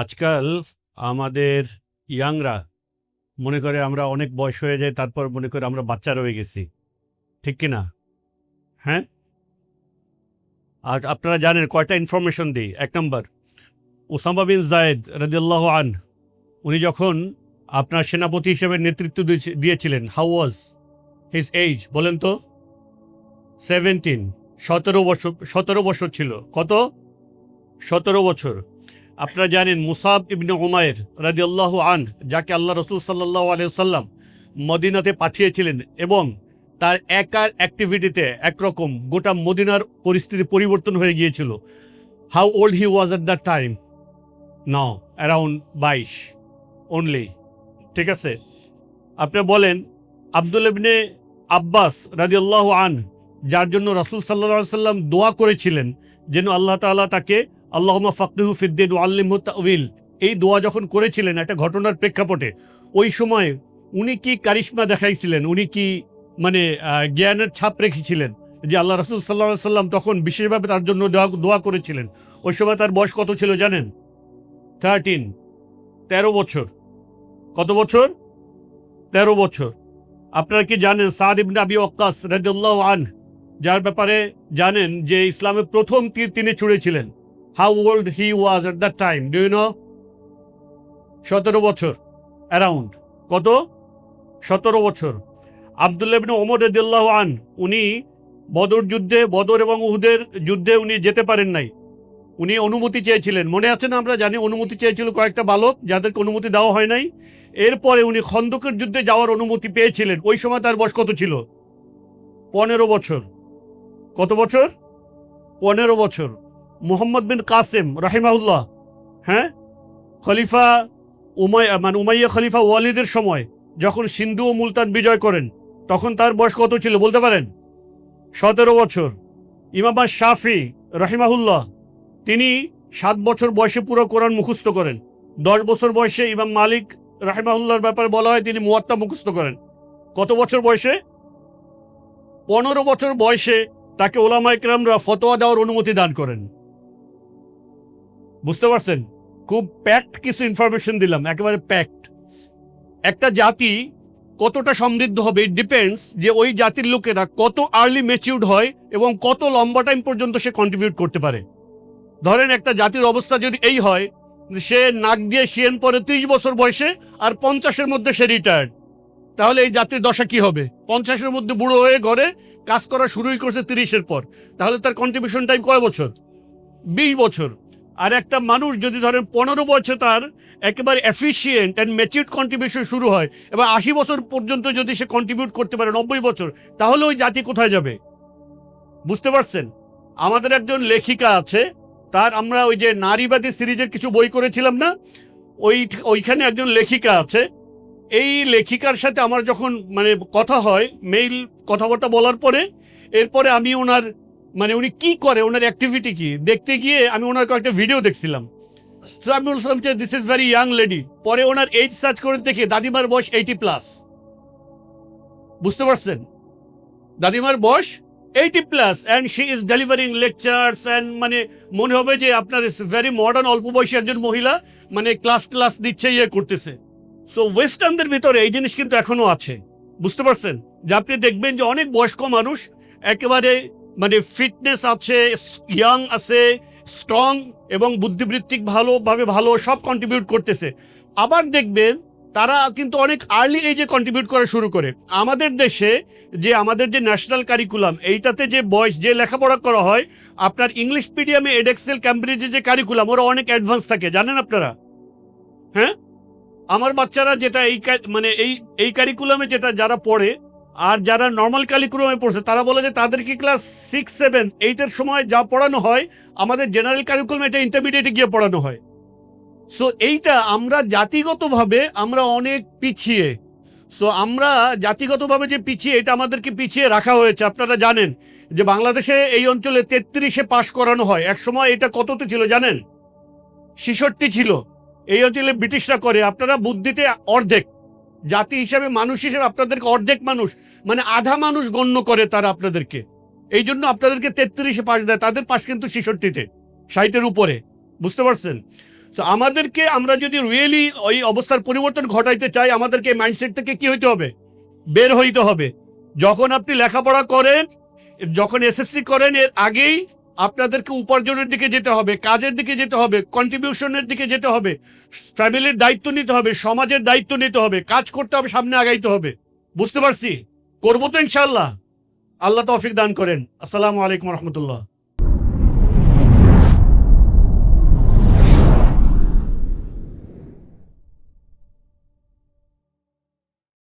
আজকাল আমাদের ইয়াংরা মনে করে আমরা অনেক বয়স হয়ে যায়, তারপর মনে করে আমরা বাচ্চা রয়ে গেছি। ঠিক কি না হ্যাঁ? আর আপনারা জানেন, কয়টা ইনফরমেশন দিই? এক নম্বর ওসামা বিন জায়েদ রাদিয়াল্লাহ আন উনি যখন আপনার সেনাপতি হিসেবে নেতৃত্ব দিয়েছিলেন হাউ ওয়াজ হিজ এইজ বলেন তো। সেভেন্টিন সতেরো বছর সতেরো বছর ছিল। কত? সতেরো বছর। আপনারা জানেন মুসাব ইবনে উমায়ের রাদিয়াল্লাহ আন, যাকে আল্লাহ রসুল সাল্লাহ আলিয়াল্লাম মদিনাতে পাঠিয়েছিলেন এবং তার একার অ্যাক্টিভিটিতে একরকম গোটা মদিনার পরিস্থিতি পরিবর্তন হয়ে গিয়েছিল। How old he was at that time now around বাইশ অনলি ঠিক আছে? আপনি বলেন, আব্দুল ইবনে আব্বাস রাদিয়াল্লাহু আন, যার জন্য রাসূল সাল্লাল্লাহু সাল্লাম দোয়া করেছিলেন, যেন আল্লাহ তাআলা তাকে আল্লাহুম্মা ফাকদিহু ফিদ্দিন ওয়া আল্লিমহু তাউইল এই দোয়া যখন করেছিলেন একটা ঘটনার প্রেক্ষাপটে, ওই সময় উনি কি কারিশমা দেখাইছিলেন? উনি কি মানে জ্ঞানের ছাপ রেখেছিলেন? যে আল্লাহ রসুল আলাইহি সাল্লাম তখন বিশেষভাবে তার জন্য দোয়া করেছিলেন। ওই সময় তার বয়স কত ছিল জানেন? থার্টিন তেরো বছর। কত বছর? তেরো বছর। আপনারা কি জানেন, সাদ ইবনে আবি ওয়াক্কাস রাদিয়াল্লাহু আন যার ব্যাপারে জানেন যে ইসলামের প্রথম তীর তিনি ছুঁড়েছিলেন। How old he was at that time do you know সতেরো বছর অ্যারাউন্ড কত? সতেরো বছর। আবদুল্লাহ ইবনে ওমর রাদিয়াল্লাহু আন, উনি বদর যুদ্ধে, বদর এবং উহুদের যুদ্ধে উনি যেতে পারেন নাই। উনি অনুমতি চেয়েছিলেন। মনে আছে না আমরা জানি অনুমতি চেয়েছিল কয়েকটা বালক, যাদেরকে অনুমতি দেওয়া হয় নাই। এরপরে উনি খন্দকের যুদ্ধে যাওয়ার অনুমতি পেয়েছিলেন। ওই সময় তার বয়স কত ছিল? পনেরো বছর। কত বছর? পনেরো বছর। মোহাম্মদ বিন কাসেম রাহিমাউল্লাহ হ্যাঁ? খলিফা উমাই মানে উমাইয়া খলিফা ওয়ালিদের সময় যখন সিন্ধু ও মুলতান বিজয় করেন, তখন তার বয়স কত ছিল বলতে পারেন? সতেরো বছর। ইমামা শাফি রাহিমাহুল্লাহ, তিনি সাত বছর বয়সে পুরো কোরআন মুখস্থ করেন। দশ বছর বয়সে ইমাম মালিক, রাহিমাহুল্লাহর ব্যাপারে বলা হয় তিনি মুয়াত্তা মুখস্থ করেন। কত বছর বয়সে? পনেরো বছর বয়সে তাকে ওলামা ইকরামরা ফতোয়া দেওয়ার অনুমতি দান করেন। বুঝতে পারছেন? খুব প্যাক্ট কিছু ইনফরমেশন দিলাম, একেবারে প্যাক্ট একটা জাতি কতটা সমৃদ্ধ হবে ইট ডিপেন্ডস যে ওই জাতির লোকেরা কত আর্লি ম্যাচিউর্ড হয় এবং কত লম্বা টাইম পর্যন্ত সে কন্ট্রিবিউট করতে পারে। ধরেন একটা জাতির অবস্থা যদি এই হয়, সে নাক দিয়ে শিয়েন পরে ত্রিশ বছর বয়সে আর পঞ্চাশের মধ্যে সে রিটায়ার্ড তাহলে এই জাতির দশা কি হবে? পঞ্চাশের মধ্যে বুড়ো হয়ে ঘরে কাজ করা শুরুই করছে তিরিশের পর। তাহলে তার কন্ট্রিবিউশন টাইম কয় বছর? বিশ বছর। আর একটা মানুষ যদি ধরেন পনেরো বছর তার একেবারে এফিসিয়েন্ট অ্যান্ড ম্যাচিউড কন্ট্রিবিউশন শুরু হয়, এবার আশি বছর পর্যন্ত যদি সে কন্ট্রিবিউট করতে পারে, নব্বই বছর, তাহলে ওই জাতি কোথায় যাবে? বুঝতে পারছেন? আমাদের একজন লেখিকা আছে, তার আমরা ওই যে নারীবাদী সিরিজের কিছু বই করেছিলাম না? ওই, ওইখানে একজন লেখিকা আছে, এই লেখিকার সাথে আমার যখন মানে কথা হয় মেইল কথাবার্তা বলার পরে, এরপরে আমি ওনার মানে উনি কি করে? ওনার অ্যাক্টিভিটি কি? দেখতে গিয়ে আমি ওনার কয়েকটা ভিডিও দেখছিলাম। তো আমি বলছিলাম যে this is very young lady পরে ওনার এইজ সার্চ করে দেখি, দাদিমার বয়স এইটি প্লাস বুঝতে পারছেন? দাদিমার বয়স eighty plus and she is delivering lectures and মানে মনে হবে যে আপনার ইস ভেরি মডার্ন অল্প বয়সী একজন মহিলা মানে ক্লাস ক্লাস দিচ্ছে ইয়ে করতেছে। সো ওয়েস্টার্নদের ভিতরে এই জিনিস কিন্তু এখনও আছে। বুঝতে পারছেন? যে আপনি দেখবেন যে অনেক বয়স্ক মানুষ একেবারে মানে ফিটনেস আছে ইয়াং আছে স্ট্রং এবং বুদ্ধিবৃত্তিক ভালোভাবে ভালো সব কন্ট্রিবিউট করতেছে। আবার দেখবেন তারা কিন্তু অনেক আর্লি এজে কন্ট্রিবিউট করা শুরু করে। আমাদের দেশে যে আমাদের যে ন্যাশনাল কারিকুলাম এইটাতে যে বয়স যে লেখাপড়া করা হয়, আপনার ইংলিশ মিডিয়ামে এডেক্সেল ক্যামব্রিজে যে কারিকুলাম ওরা অনেক অ্যাডভান্স থাকে, জানেন আপনারা? হ্যাঁ? আমার বাচ্চারা যেটা এই মানে এই এই কারিকুলামে যেটা যারা পড়ে আর যারা নর্মাল কারিকুলামে পড়ছে, তারা বলে যে তাদেরকে ক্লাস সিক্স সেভেন এইটের সময় যা পড়ানো হয়, আমাদের জেনারেল কারিকুলাম এটা ইন্টারমিডিয়েটে গিয়ে পড়ানো হয়। সো এইটা আমরা জাতিগতভাবে আমরা অনেক পিছিয়ে। সো আমরা জাতিগতভাবে যে পিছিয়ে, এটা আমাদেরকে পিছিয়ে রাখা হয়েছে। আপনারা জানেন যে বাংলাদেশে এই অঞ্চলে তেত্রিশে পাশ করানো হয়। এক সময় এটা কততে ছিল জানেন? ছিল। এই অঞ্চলে ব্রিটিশরা করে। আপনারা বুদ্ধিতে অর্ধেক। জাতি হিসাবে মানুষ হিসেবে আপনাদেরকে অর্ধেক মানুষ মানে আধা মানুষ গণ্য করে তারা আপনাদেরকে। এই জন্য আপনাদেরকে তেত্রিশে পাশ দেয়, তাদের পাশ কিন্তু ছেষট্টিতে, ষাটের উপরে। বুঝতে পারছেন? তো আমাদেরকে আমরা যদি রিয়েলি ওই অবস্থার পরিবর্তন ঘটাইতে চাই, আমাদেরকে মাইন্ডসেট থেকে কি হইতে হবে? বের হইতে হবে। যখন আপনি লেখাপড়া করেন, যখন এসএসসি করেন, এর আগেই আপনাদেরকে উপার্জনের দিকে যেতে হবে, কাজের দিকে যেতে হবে কন্ট্রিবিউশনের দিকে যেতে হবে ফ্যামিলির দায়িত্ব নিতে হবে, সমাজের দায়িত্ব নিতে হবে, কাজ করতে হবে, সামনে আগাইতে হবে। বুঝতে পারছি? করব তো ইনশাল্লাহ আল্লাহ তৌফিক দান করেন। আসসালামু আলাইকুম রহমতুল্লাহ।